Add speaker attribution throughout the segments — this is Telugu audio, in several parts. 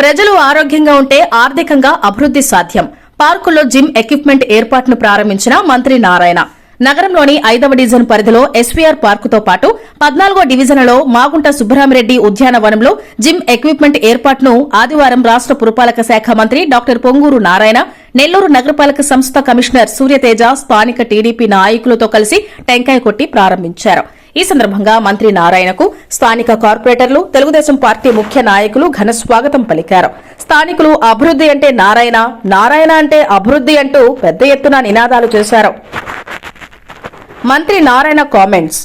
Speaker 1: ప్రజలు ఆరోగ్యంగా ఉంటే ఆర్థికంగా అభివృద్ది సాధ్యం. పార్కుల్లో జిమ్ ఎక్విప్మెంట్ ఏర్పాటును ప్రారంభించిన మంత్రి నారాయణ. నగరంలోని ఐదవ డివిజన్ పరిధిలో ఎస్వీఆర్ పార్కుతో పాటు పద్నాలుగో డివిజన్లో మాగుంట సుబ్బరామిరెడ్డి ఉద్యానవనంలో జిమ్ ఎక్విప్మెంట్ ఏర్పాటును ఆదివారం రాష్ట పురపాలక శాఖ మంత్రి డాక్టర్ పొంగూరు నారాయణ నెల్లూరు నగరపాలక సంస్థ కమిషనర్ సూర్యతేజ స్థానిక టీడీపీ నాయకులతో కలిసి టెంకాయ కొట్టి ప్రారంభించారు. ఈ సందర్భంగా మంత్రి నారాయణకు స్థానిక కార్పొరేటర్లు తెలుగుదేశం పార్టీ ముఖ్య నాయకులు ఘన స్వాగతం పలికారు. స్థానికులు అభివృద్ది అంటే నారాయణ నారాయణ అంటే అభివృద్ది అంటూ పెద్ద ఎత్తున నినాదాలు చేశారు. మంత్రి నారాయణ కామెంట్స్.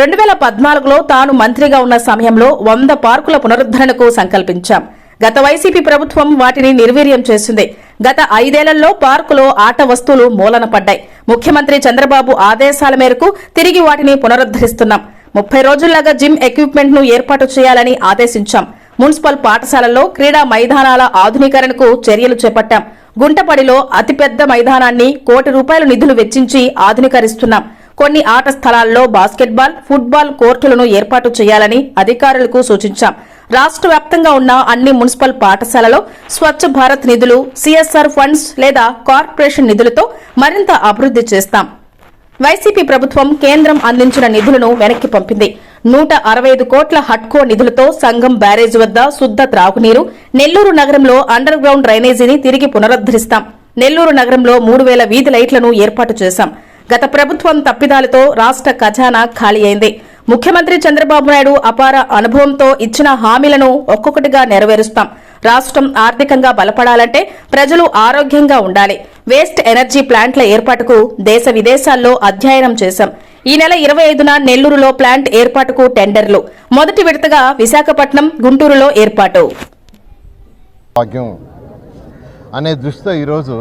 Speaker 1: రెండు వేల పద్నాలుగులో తాను మంత్రిగా ఉన్న సమయంలో వంద పార్కుల పునరుద్దరణకు సంకల్పించాం. గత వైసీపీ ప్రభుత్వం వాటిని నిర్వీర్యం చేసింది. గత ఐదేళ్ళలో పార్కులో ఆట వస్తువులు మూలన పడ్డాయి. ముఖ్యమంత్రి చంద్రబాబు ఆదేశాల మేరకు తిరిగి వాటిని పునరుద్దరిస్తున్నాం ముప్పై రోజుల్లాగా జిమ్ ఎక్విప్మెంట్ను ఏర్పాటు చేయాలని ఆదేశించాం. మున్సిపల్ పాఠశాలల్లో క్రీడా మైదానాల ఆధునీకరణకు చర్యలు చేపట్టాం. గుంటపడిలో అతిపెద్ద మైదానాన్ని కోటి రూపాయల నిధులు వెచ్చించి ఆధునీకరిస్తున్నాం. కొన్ని ఆట స్థలాల్లో బాస్కెట్బాల్ ఫుట్బాల్ కోర్టులను ఏర్పాటు చేయాలని అధికారులకు సూచించాం. రాష్ట్ర వ్యాప్తంగా ఉన్న అన్ని మున్సిపల్ పాఠశాలలో స్వచ్ఛ భారత్ నిధులు సిఎస్ఆర్ ఫండ్స్ లేదా కార్పొరేషన్ నిధులతో మరింత అభివృద్ది చేస్తాం. వైసీపీ ప్రభుత్వం కేంద్రం అందించిన నిధులను వెనక్కి పంపింది. నూట అరవై ఐదు కోట్ల హట్కో నిధులతో సంఘం బ్యారేజ్ వద్ద శుద్ధ త్రాగునీరు నెల్లూరు నగరంలో అండర్ గ్రౌండ్ డ్రైనేజీని తిరిగి పునరుద్దరిస్తాం నెల్లూరు నగరంలో మూడు వేల వీధి లైట్లను ఏర్పాటు చేశాం. గత ప్రభుత్వం తప్పిదాలతో రాష్ట్ర ఖజానా ఖాళీ అయింది. ముఖ్యమంత్రి చంద్రబాబు నాయుడు అపార అనుభవంతో ఇచ్చిన హామీలను ఒక్కొక్కటిగా నెరవేరుస్తాం. రాష్ట్రం ఆర్థికంగా బలపడాలంటే ప్రజలు ఆరోగ్యంగా ఉండాలి. వేస్ట్ ఎనర్జీ ప్లాంట్ల ఏర్పాటుకు దేశ విదేశాల్లో అధ్యయనం చేశాం. ఈ నెల ఇరవై ఐదున నెల్లూరులో ప్లాంట్ ఏర్పాటుకు టెండర్లు. మొదటి విడతగా విశాఖపట్నం గుంటూరులో ఏర్పాటు.
Speaker 2: అనే దృష్టితో ఈరోజు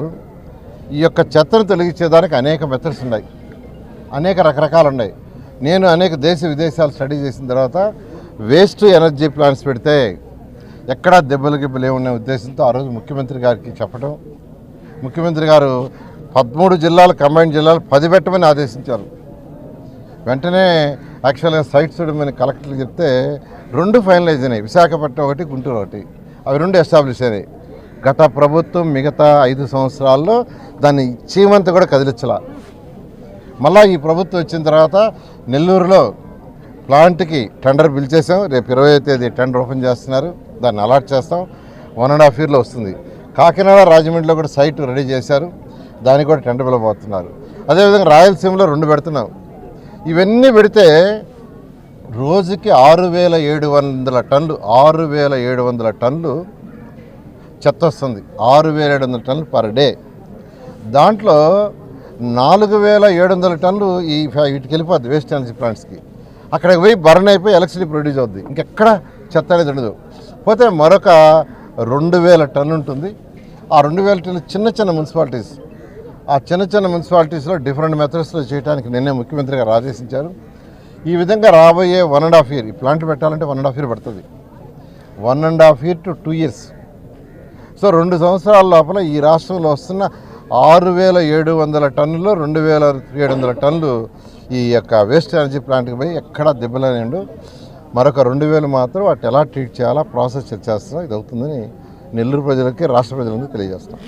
Speaker 2: ఈ యొక్క చెత్తను తొలగించేదానికి అనేక మెథడ్స్ ఉన్నాయి. అనేక రకరకాలు ఉన్నాయి. నేను అనేక దేశ విదేశాలు స్టడీ చేసిన తర్వాత వేస్ట్ ఎనర్జీ ప్లాంట్స్ పెడితే ఎక్కడా దెబ్బలు గిబ్బలు ఏమున్న ఉద్దేశంతో ఆ రోజు ముఖ్యమంత్రి గారికి చెప్పడం ముఖ్యమంత్రి గారు పదమూడు జిల్లాలు కంబైన్ జిల్లాలు పది పెట్టమని ఆదేశించారు. వెంటనే యాక్చువల్గా సైట్ చూడమని కలెక్టర్లు చెప్తే రెండు ఫైనలైజ్ అయినాయి. విశాఖపట్నం ఒకటి గుంటూరు ఒకటి. అవి రెండు ఎస్టాబ్లిష్ అయినాయి. గత ప్రభుత్వం మిగతా ఐదు సంవత్సరాల్లో దాన్ని చీమంతా కూడా కదిలించలా. మళ్ళా ఈ ప్రభుత్వం వచ్చిన తర్వాత నెల్లూరులో ప్లాంట్కి టెండర్ పిలిచేసాం రేపు ఇరవై తేదీ టెండర్ ఓపెన్ చేస్తున్నారు. దాన్ని అలాట్ చేస్తాం. వన్ అండ్ హాఫ్ ఇయర్లో వస్తుంది. కాకినాడ రాజమండ్రిలో కూడా సైట్ రెడీ చేశారు. దానికి కూడా టెండర్ పిలవబోతున్నారు. అదేవిధంగా రాయలసీమలో రెండు పెడుతున్నాం. ఇవన్నీ పెడితే రోజుకి ఆరు వేల ఏడు వందల టన్లు ఆరు వేల ఏడు వందల టన్లు చెత్త వస్తుంది. ఆరు వేల ఏడు వందల టన్నులు పర్ డే దాంట్లో నాలుగు వేల ఏడు వందల టన్నులు ఈ ఫ్యా- వీటికి వెళ్ళిపోద్ది వేస్ట్ ఎనర్జీ ప్లాంట్స్కి అక్కడికి పోయి బర్న్ అయిపోయి ఎలక్ట్రిసిటీ ప్రొడ్యూస్ అవుద్ది. ఇంకెక్కడ చెత్త అనేది ఉండదు. పోతే మరొక రెండు వేల టన్ను ఉంటుంది. ఆ రెండు వేల టన్ను చిన్న చిన్న మున్సిపాలిటీస్. ఆ చిన్న చిన్న మున్సిపాలిటీస్లో డిఫరెంట్ మెథడ్స్లో చేయడానికి నిన్నే ముఖ్యమంత్రి గారు ఆదేశించారు. ఈ విధంగా రాబోయే వన్ అండ్ హాఫ్ ఇయర్ ఈ ప్లాంట్ పెట్టాలంటే వన్ అండ్ హాఫ్ ఇయర్ పడుతుంది. One and half year to two years so రెండు సంవత్సరాల లోపల ఈ రాష్ట్రంలో వస్తున్న ఆరు వేల ఏడు వందల టన్నులు రెండు వేల ఏడు వందల టన్నులు ఈ యొక్క వేస్ట్ ఎనర్జీ ప్లాంట్కి పోయి ఎక్కడా దెబ్బలేనిండు మరొక రెండు వేలు మాత్రం వాటి ఎలా ట్రీట్ చేయాలా ప్రాసెస్ చేస్తారో ఇది అవుతుందని నెల్లూరు ప్రజలకి రాష్ట్ర ప్రజలందరికీ తెలియజేస్తాం.